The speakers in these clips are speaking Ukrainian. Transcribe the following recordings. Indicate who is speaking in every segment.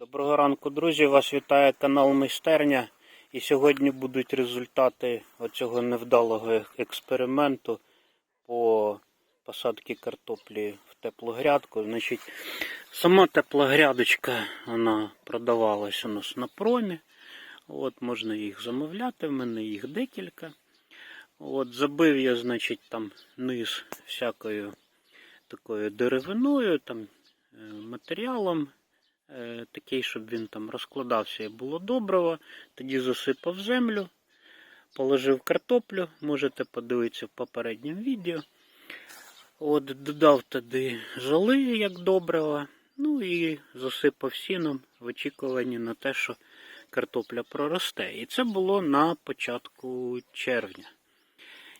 Speaker 1: Доброго ранку, друзі! Вас вітає канал Майстерня. І сьогодні будуть результати оцього невдалого експерименту по посадці картоплі в теплу грядку. Значить, сама тепла грядочка вона продавалась у нас на промі. От, можна їх замовляти, в мене їх декілька. От, забив я, значить, там низ всякою такою деревиною, там, е, матеріалом такий, щоб він там розкладався і було доброго. Тоді засипав землю, положив картоплю, можете подивитися в попередньому відео. От, додав туди жоли, як доброго, ну і засипав сіном в очікуванні на те, що картопля проросте. І це було на початку червня.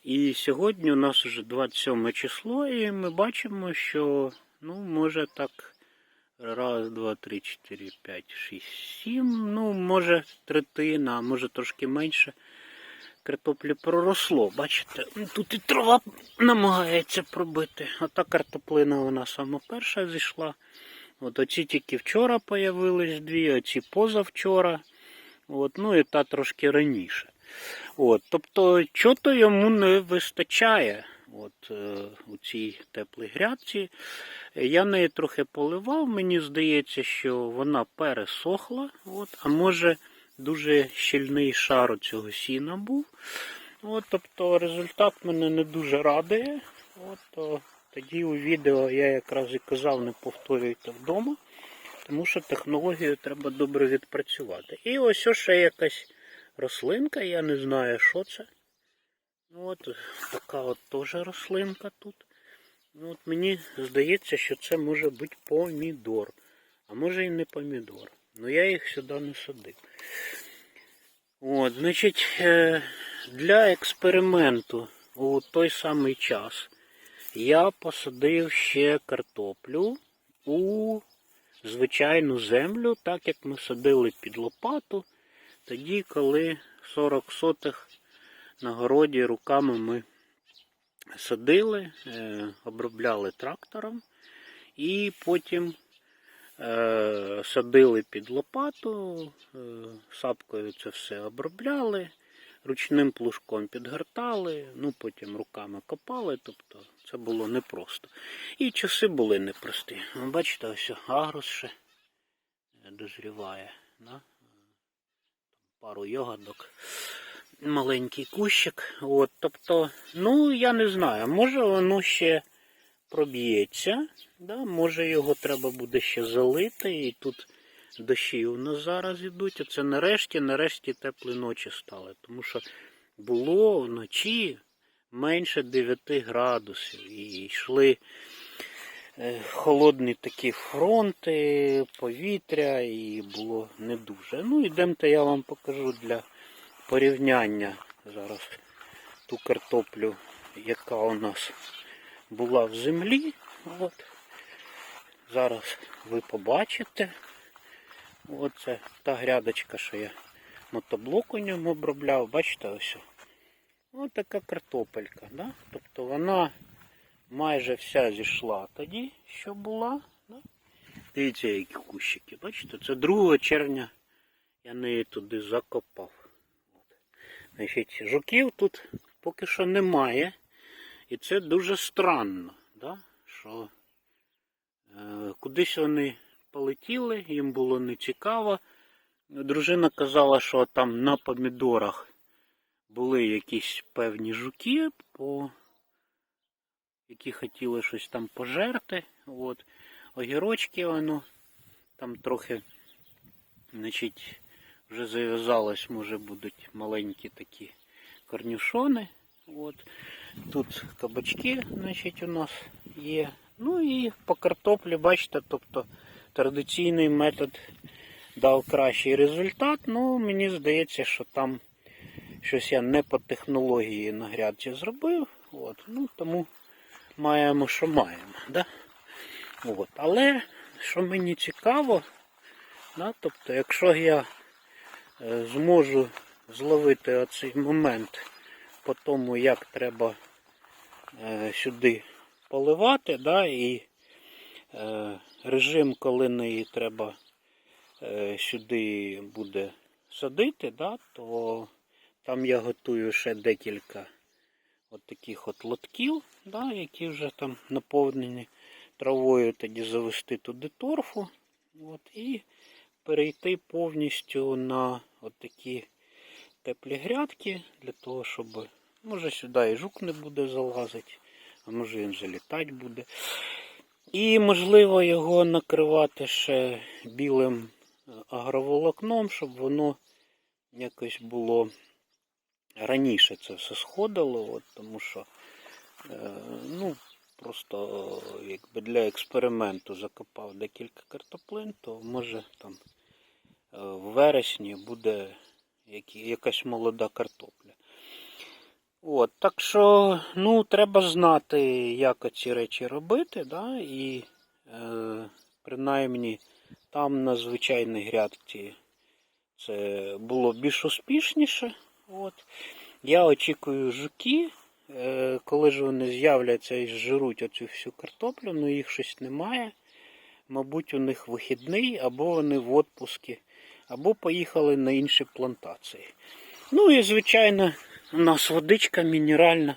Speaker 1: І сьогодні у нас вже 27 число, і ми бачимо, що ну, може так раз, два, три, чотири, п'ять, шість, сім. Ну, може третина, може трошки менше. Картоплі проросло. Бачите, тут і трава намагається пробити. А та картоплина вона сама перша зійшла. От оці тільки вчора появились дві, оці позавчора. От, ну і та трошки раніше. От, тобто, чого-то йому не вистачає от, е, у цій теплій грядці. Я неї трохи поливав, мені здається, що вона пересохла. От, а може дуже щільний шар цього сіна був. От, тобто результат мене не дуже радує. От, то, тоді у відео я якраз і казав, не повторюйте вдома, тому що технологію треба добре відпрацювати. І ось ще якась рослинка, я не знаю, що це. Ну, От така от теж рослинка тут. Ну, от Мені здається, що це може бути помідор. А може і не помідор. Ну я їх сюди не садив. От, значить, е, для експерименту у той самий час я посадив ще картоплю у звичайну землю, так як ми садили під лопату, тоді, коли 40 сотих на городі руками ми садили, е, обробляли трактором і потім е, садили під лопату, е, сапкою це все обробляли, ручним плужком підгортали, ну потім руками копали, тобто це було непросто. І часи були непрості. Ви Бачите, ось агрос ще дозріває. Да? Пару ягодок маленький кущик. От, тобто, ну, я не знаю, може воно ще проб'ється, да? може його треба буде ще залити. І тут дощі у нас зараз йдуть. Оце нарешті, нарешті теплі ночі стали. Тому що було вночі менше 9 градусів. І йшли е, холодні такі фронти, повітря, і було не дуже. Ну, ідемте, я вам покажу для порівняння зараз ту картоплю, яка у нас була в землі. От. Зараз ви побачите. Оце та грядочка, що я мотоблок у ньому обробляв. Бачите ось. Ось така картопелька. Да? Тобто вона майже вся зійшла тоді, що була. Да? Дивіться, які кущики. Бачите, це 2 червня я неї туди закопав. Значить, жуків тут поки що немає. І це дуже странно, да? що е, кудись вони полетіли, їм було нецікаво. Дружина казала, що там на помідорах були якісь певні жуки, по... які хотіли щось там пожерти. От. Огірочки воно там трохи, значить, вже зав'язалось, може будуть маленькі такі корнюшони. От. Тут кабачки значить, у нас є. Ну і по картоплі, бачите, тобто традиційний метод дав кращий результат. Ну, мені здається, що там щось я не по технології на грядці зробив. От. Ну, Тому маємо, що маємо. Да? От. Але що мені цікаво, да, тобто, якщо я зможу зловити оцей момент по тому, як треба е, сюди поливати, да, і е, режим, коли неї треба е, сюди буде садити, да, то там я готую ще декілька от таких от лотків, да, які вже там наповнені травою, тоді завести туди торфу. От, і перейти повністю на от такі теплі грядки, для того, щоб може сюди і жук не буде залазити, а може він залітати буде. І можливо його накривати ще білим е, агроволокном, щоб воно якось було раніше це все сходило, от, тому що е, ну, просто е, якби для експерименту закопав декілька картоплин, то може там в вересні буде якась молода картопля. От, так що, ну, треба знати, як оці речі робити, да, і е, принаймні там на звичайній грядці це було більш успішніше. От. Я очікую жуки, е, коли ж вони з'являться і зжируть оцю всю картоплю, ну їх щось немає. Мабуть, у них вихідний, або вони в отпускі, або поїхали на інші плантації. Ну і, звичайно, у нас водичка мінеральна.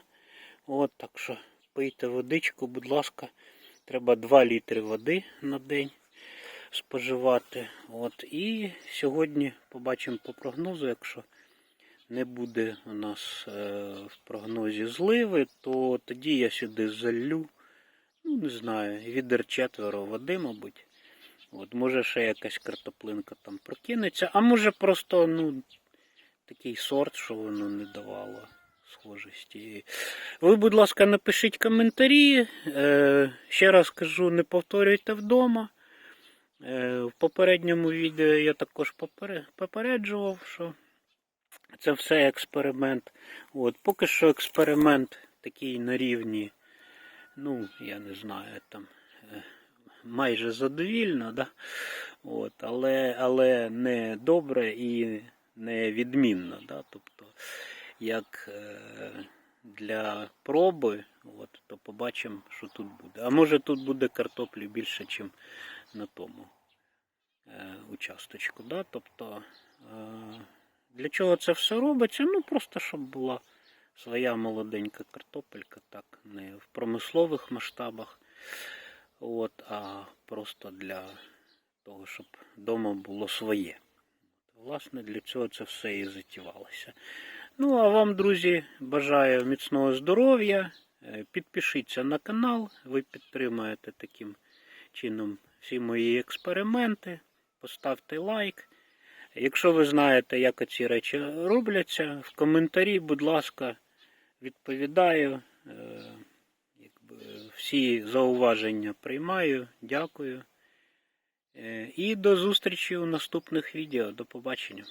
Speaker 1: От, так що пийте водичку, будь ласка. Треба 2 літри води на день споживати. От. І сьогодні побачимо по прогнозу, якщо не буде у нас е, в прогнозі зливи, то тоді я сюди залью, ну не знаю, відер четверо води, мабуть. От, може ще якась картоплинка там прокинеться, а може просто ну, такий сорт, що воно не давало схожості. Ви, будь ласка, напишіть коментарі. Е, ще раз кажу, не повторюйте вдома. Е, в попередньому відео я також попереджував, що це все експеримент. От, поки що експеримент такий на рівні, ну, я не знаю, там е, майже задовільно, да? От, але, але не добре і не відмінно. Да? Тобто, як е, для проби, от, то побачимо, що тут буде. А може тут буде картоплі більше, ніж на тому е, участочку. Да? Тобто, е, для чого це все робиться? Ну, просто щоб була своя молоденька картопелька, так, не в промислових масштабах, от, а просто для того, щоб вдома було своє. Власне, для цього це все і затівалося. Ну, а вам, друзі, бажаю міцного здоров'я. Е, Підпишіться на канал, ви підтримаєте таким чином всі мої експерименти. Поставте лайк. Якщо ви знаєте, як ці речі робляться, в коментарі, будь ласка, відповідаю. Всі зауваження приймаю. Дякую. Е, І до зустрічі у наступних відео. До побачення.